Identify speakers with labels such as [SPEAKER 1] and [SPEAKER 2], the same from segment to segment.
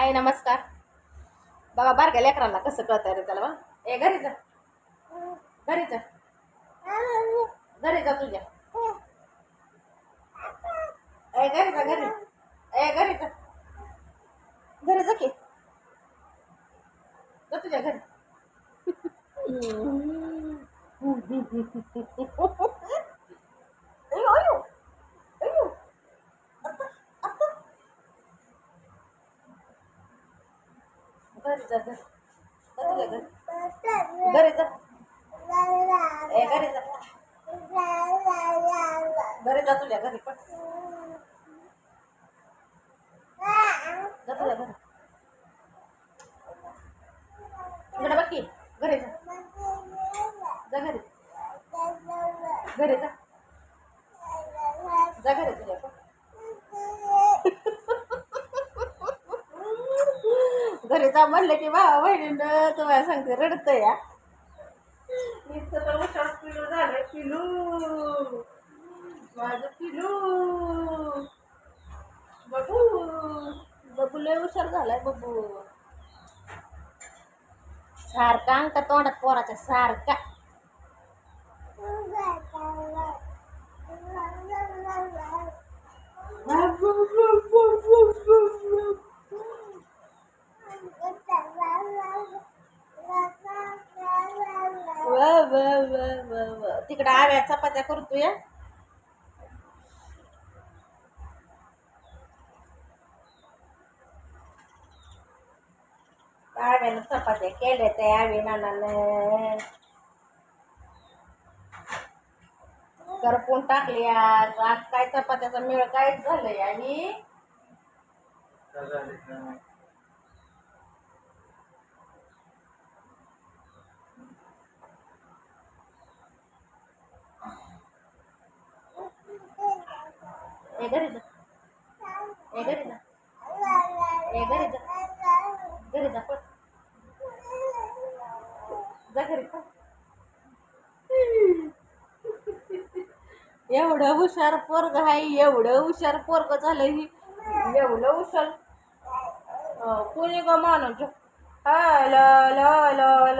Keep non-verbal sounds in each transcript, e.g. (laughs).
[SPEAKER 1] हाय नमस्कार. बघा गेल्या लेकरांना कसं कळतंय रे त्याला बा ए घरी जा. घरी जा. घरी जा तुझ्या. ए घरी जा घरी. ए घरी जा. घरी जा की. जा तुझ्या घरी (laughs) अयो अयो अयो आता आता घरी जा. घरी जा तुझ्या घरी. जा ए घरी जा घरी जा तुझ्या घरी पण जा तुझ्या घरी. इकडे बाकी घरी जा जा घरी. घरी जा जा घरी तुझ्या पण घरी जा म्हणलं की भावा बहिणीनं तुम्हाला सांगते रडतं या नुसतं तर उशाळ पिलू झालं पिलू. माझं पिलू. बबू बबू लय हुशार झालाय बबू सारखा अंका तोंडात पोराच्या सारखा? (laughs) व व व व व. तिकडे आव्या चपात्या करतोय आव्यानं चपात्या केल्या त्या आवे नानानं. करपून टाकली आज आज काय चपात्याचा मेळ काय झालंय आणि? ही घरी जा. ए घरी जा. ए घरी जा. घरी जा पण जा घरी पण एवढं हुशार पोरग आहे एवढं हुशार पोरग झालं ही. एवढं हुशार. कोणी ग माणूस? हा ल ल ल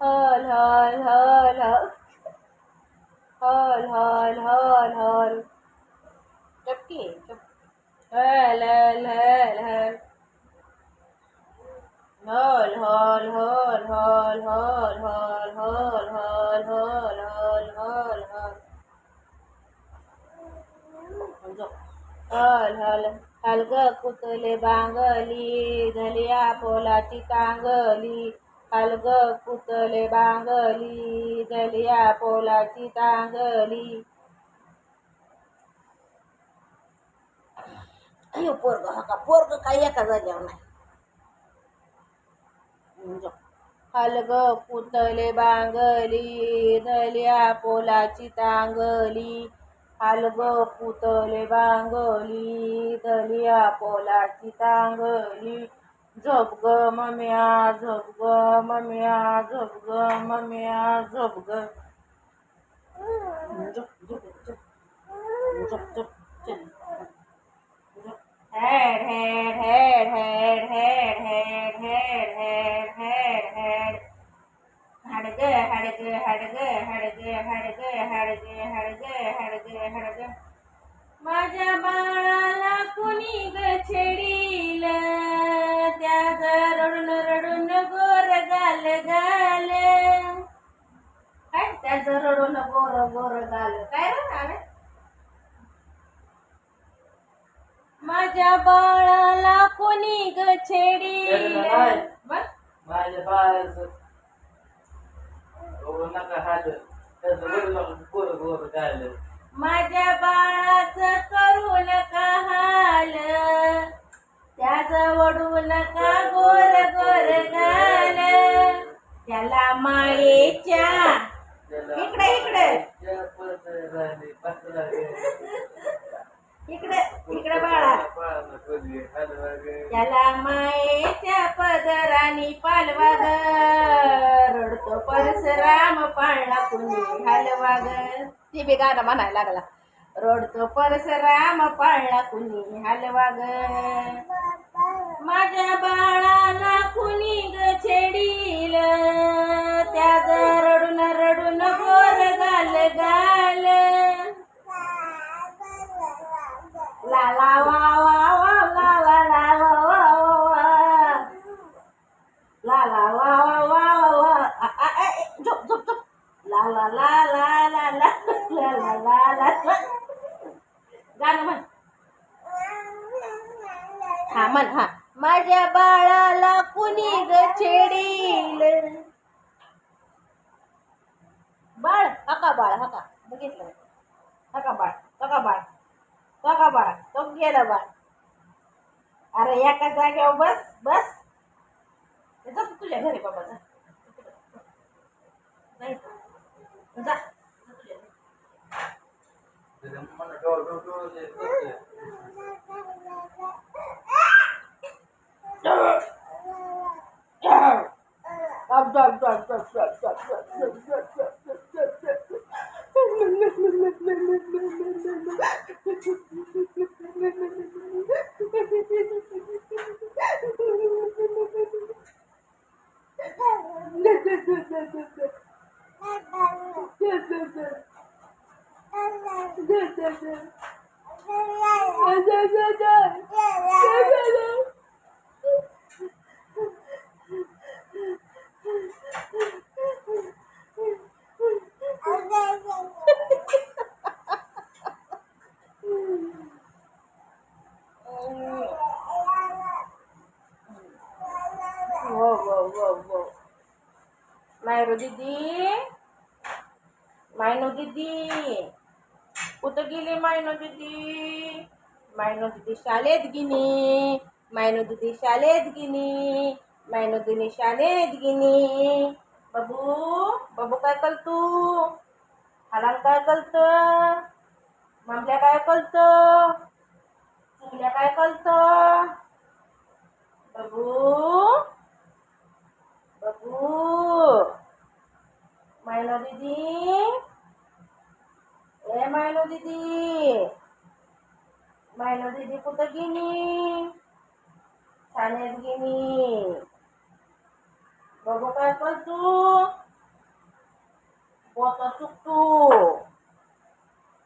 [SPEAKER 1] हल हल हल हल हल हल हल चुपकी चुप हल हल हल हल हल हल हल हल हल हल हल हल हल हल हल हल हल हल हल ग कुतले बांगली धलिया पोलाची तांगली हल ग कुतले बांगली धलिया पोलाची तांगली. अयो पोरग हा का? पोरग काही एका जाग्यावर नाही. हलग पुतले बांगली धलिया पोलाची तांगली. हलग पुतले बांगली धलिया पोलाची तांगली. झोप ग मम्या झोप ग मम्या झोप ग मम्या झोप ग. झोप झोप झोप. झोप झोप हेड हेड हेड हेड हेड हेड हेड हेड हेड हेड. हडग हडग हडग हडग हडग हडग हडग हडग हडग माझ्या बाळाला कुणी ग छेडील? रडून गोर गाल गाल. काय त्याचं रडून गोर गोर गाल. काय रे माझ्या बाळाला कोणी ग छेडी?
[SPEAKER 2] माझ्या बाळाचं. हो नका हात त्याचं वडील गोर गोर गायलं
[SPEAKER 1] माझ्या बाळाचं करू त्याचा वडू नका गोर गोर गाल त्याला मायेच्या इकडे इकडे. इकडे इकडे बाळा. त्याला मायेच्या पदरानी पालवा ग रडतो परसराम पाळला कुणी हलवा ग ती बी म्हणायला लागला. रडतो परसराम पाळला कुणी हलवा ग माझ्या बाळाला कुणी ग छेडील? त्या रडून रडून गोर गाल गाल. ला माझ्या बाळाला कुणी ग छेडील? बाळ हका बाळ हका. बघितलं? हका बाळ हका बाळ हका बाळ. तो गेला बाळ. अरे एका जागेवर बस बस. जा तुझ्या घरी बाबा जा. जा bak bak bak bak bak bak bak bak bak bak bak Yeah, yeah, yeah. Wow, wow, wow, wow. Mayro didi. Mayno didi. कुठं गेली मायनो दीदी मायनो दीदी शाळेत गेली मायनो दीदी शाळेत गेली मायनो दीदी शाळेत गेली बाबू बाबू काय करतो हराम काय करत मामल्या काय करत चुकल्या काय करत बाबू Bu. Milo Didi. Eh Milo Didi. Milo Didi putar gini. Sana gini. Bobo kayak tuh. Buat tasuk tuh.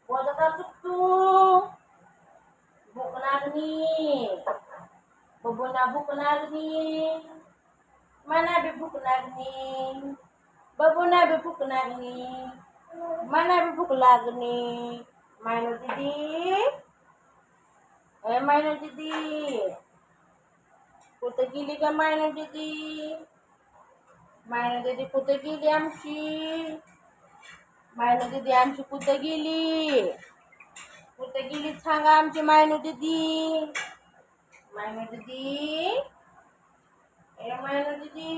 [SPEAKER 1] Buat tasuk tuh. Bu kenal nih. Bobo nabu kenal nih. मना बी भूक लागली बबूना बी भूक लागली मला बी भूक लागली मायनो दीदी ए मायनो दीदी कुठं गेली का मायनो दीदी मायनो दीदी कुठं गेली आमची मायनो दीदी आमची कुठं गेली कुठं गेली सांगा आमची मायनो दीदी मायनो दीदी এ মায়না দিদি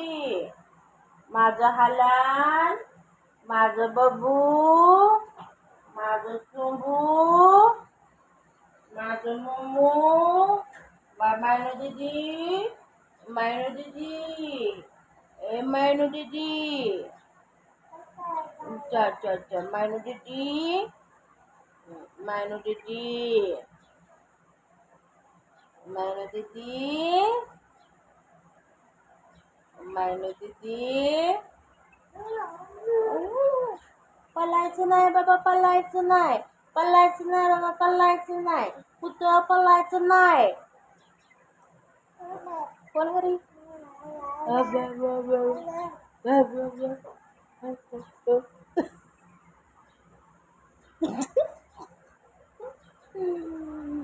[SPEAKER 1] মাজো হালান মাজো বাবু মাজো চুম্বু মাজো মুমু বা মায়না দিদি মায়নু দিদি এ মায়নু দিদি আচ্ছা আচ্ছা আচ্ছা মায়নু দিদি মায়নু দিদি মায়নু দিদি मायनू दीदी पलायचं नाही बाबा पलायचं नाही पलायचं नाही बाबा पलायचं नाही कुठं पलायचं नाही कोण घरी Mm.